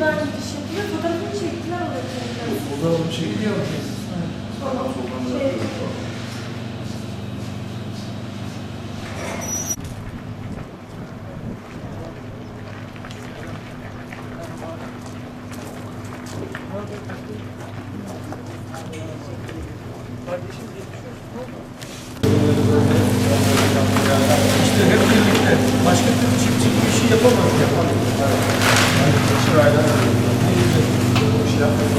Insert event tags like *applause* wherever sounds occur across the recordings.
buradan gidiş yapıyor. Fotoğrafını çektiler oraya. Fotoğrafı çekiliyor mu? Tamam. Şey, İşte hep birlikte. Başka türlü çiftçi bu işi yapamaz. Yapamaz. Yani sırayla bu işi yapmak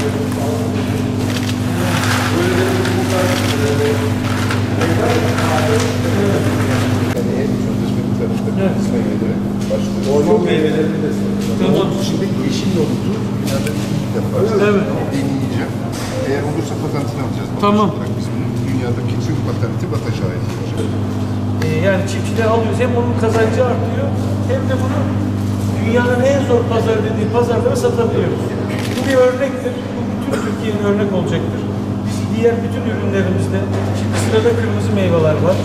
Böyle de bu kadar Evet. Orman meyvelerini de Tamam. Şimdi yeşil yolutu dünyada ilk defa Evet. deneyeceğim. Eğer olursa patentini alacağız. Tamam. Biz bunu dünyadaki tüm patenti Bataş'a ait yani çiftçiden alıyoruz. Hem onun kazancı artıyor hem de bunu dünyanın en zor pazarı dediği pazarlara satabiliyoruz. Bu bir örnektir. Bu bütün Türkiye'nin örnek olacaktır. Biz diğer bütün ürünlerimizde şimdi sırada kırmızı meyveler var.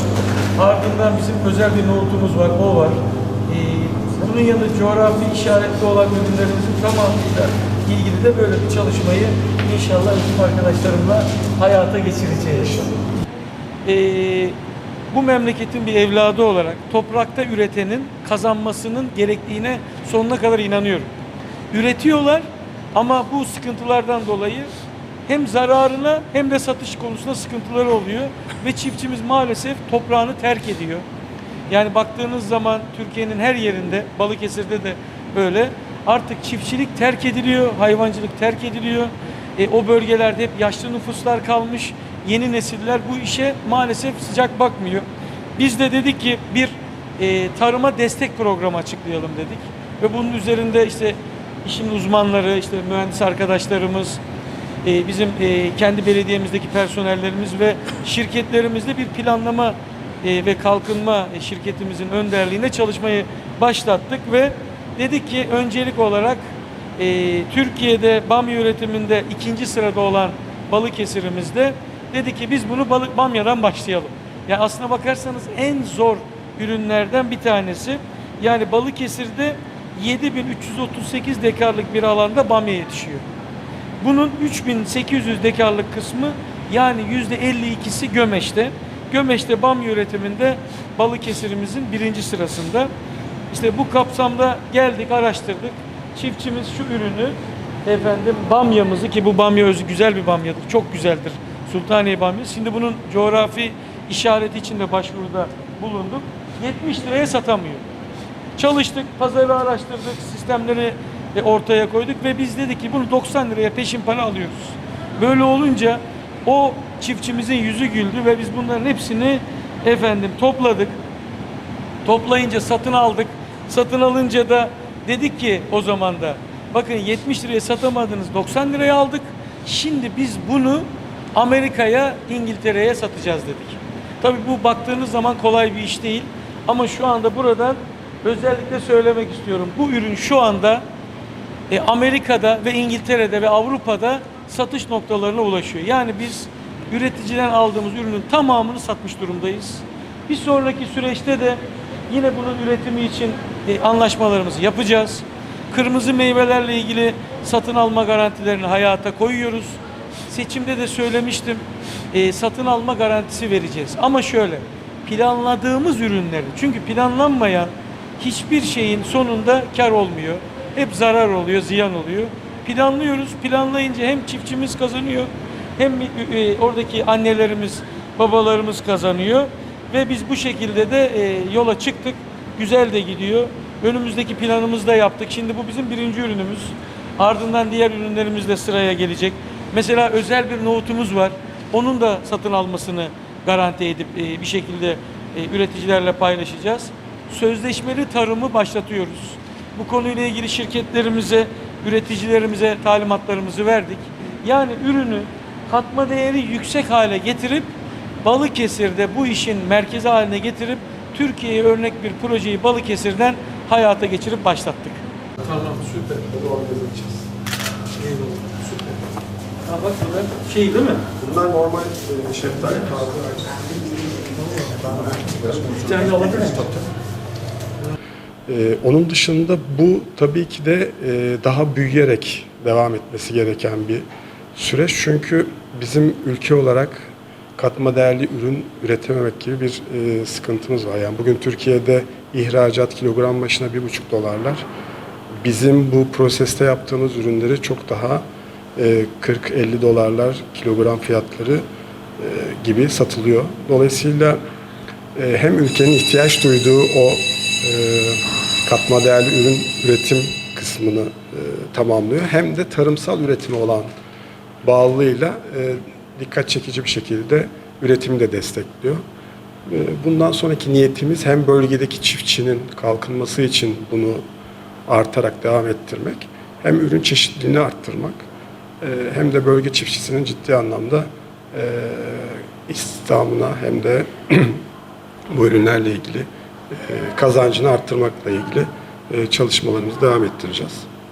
Ardından bizim özel bir nohutumuz var. O var. Ee, bunun yanında coğrafi işaretli olan ürünlerimizin tamamıyla ilgili de böyle bir çalışmayı inşallah bizim arkadaşlarımla hayata geçireceğiz. Ee, bu memleketin bir evladı olarak toprakta üretenin kazanmasının gerektiğine sonuna kadar inanıyorum. Üretiyorlar ama bu sıkıntılardan dolayı hem zararına hem de satış konusunda sıkıntıları oluyor ve çiftçimiz maalesef toprağını terk ediyor. Yani baktığınız zaman Türkiye'nin her yerinde, Balıkesir'de de böyle artık çiftçilik terk ediliyor, hayvancılık terk ediliyor. E, o bölgelerde hep yaşlı nüfuslar kalmış. Yeni nesiller bu işe maalesef sıcak bakmıyor. Biz de dedik ki bir e, tarıma destek programı açıklayalım dedik. Ve bunun üzerinde işte işin uzmanları, işte mühendis arkadaşlarımız, e, bizim e, kendi belediyemizdeki personellerimiz ve şirketlerimizle bir planlama e, ve kalkınma şirketimizin önderliğinde çalışmayı başlattık ve dedik ki öncelik olarak e, Türkiye'de bamya üretiminde ikinci sırada olan Balıkesir'imizde dedi ki biz bunu balık bamyadan başlayalım. Yani aslına bakarsanız en zor ürünlerden bir tanesi. Yani Balıkesir'de 7338 dekarlık bir alanda bamya yetişiyor. Bunun 3800 dekarlık kısmı yani %52'si Gömeş'te. Gömeş'te bamya üretiminde Balıkesir'imizin birinci sırasında. İşte bu kapsamda geldik, araştırdık. Çiftçimiz şu ürünü efendim bamyamızı ki bu bamya özü güzel bir bamyadır. Çok güzeldir. Sultaniye bamyası. Şimdi bunun coğrafi işareti için de başvuruda bulunduk. 70 liraya satamıyor. Çalıştık, pazarı araştırdık, sistemleri e, ortaya koyduk ve biz dedik ki bunu 90 liraya peşin para alıyoruz. Böyle olunca o çiftçimizin yüzü güldü ve biz bunların hepsini efendim topladık. Toplayınca satın aldık. Satın alınca da dedik ki o zaman da bakın 70 liraya satamadınız 90 liraya aldık. Şimdi biz bunu Amerika'ya, İngiltere'ye satacağız dedik. Tabii bu baktığınız zaman kolay bir iş değil. Ama şu anda buradan özellikle söylemek istiyorum. Bu ürün şu anda e, Amerika'da ve İngiltere'de ve Avrupa'da satış noktalarına ulaşıyor. Yani biz üreticiden aldığımız ürünün tamamını satmış durumdayız. Bir sonraki süreçte de yine bunun üretimi için e, anlaşmalarımızı yapacağız. Kırmızı meyvelerle ilgili satın alma garantilerini hayata koyuyoruz. Seçimde de söylemiştim. e, satın alma garantisi vereceğiz. Ama şöyle planladığımız ürünleri çünkü planlanmayan hiçbir şeyin sonunda kar olmuyor. Hep zarar oluyor, ziyan oluyor. Planlıyoruz. Planlayınca hem çiftçimiz kazanıyor hem e, oradaki annelerimiz, babalarımız kazanıyor ve biz bu şekilde de e, yola çıktık. Güzel de gidiyor. Önümüzdeki planımızı da yaptık. Şimdi bu bizim birinci ürünümüz. Ardından diğer ürünlerimiz de sıraya gelecek. Mesela özel bir nohutumuz var. Onun da satın almasını garanti edip e, bir şekilde e, üreticilerle paylaşacağız. Sözleşmeli tarımı başlatıyoruz. Bu konuyla ilgili şirketlerimize, üreticilerimize talimatlarımızı verdik. Yani ürünü katma değeri yüksek hale getirip Balıkesir'de bu işin merkezi haline getirip Türkiye'ye örnek bir projeyi Balıkesir'den hayata geçirip başlattık. Tamam süper. Bunu organize Eyvallah. Ha bak bunlar şey değil mi? Bunlar normal e, şeftali taze. Bir tane alabilir miyim? Ee, onun dışında bu tabii ki de e, daha büyüyerek devam etmesi gereken bir süreç. Çünkü bizim ülke olarak katma değerli ürün üretememek gibi bir e, sıkıntımız var. Yani bugün Türkiye'de ihracat kilogram başına bir buçuk dolarlar. Bizim bu proseste yaptığımız ürünleri çok daha 40-50 dolarlar kilogram fiyatları e, gibi satılıyor. Dolayısıyla e, hem ülkenin ihtiyaç duyduğu o e, katma değerli ürün üretim kısmını tamamlıyor. Hem de tarımsal üretime olan bağlılığıyla dikkat çekici bir şekilde üretimi de destekliyor. Bundan sonraki niyetimiz hem bölgedeki çiftçinin kalkınması için bunu artarak devam ettirmek, hem ürün çeşitliliğini arttırmak, hem de bölge çiftçisinin ciddi anlamda e, istihdamına hem de *clears throat* bu ürünlerle ilgili e, kazancını arttırmakla ilgili çalışmalarımızı devam ettireceğiz.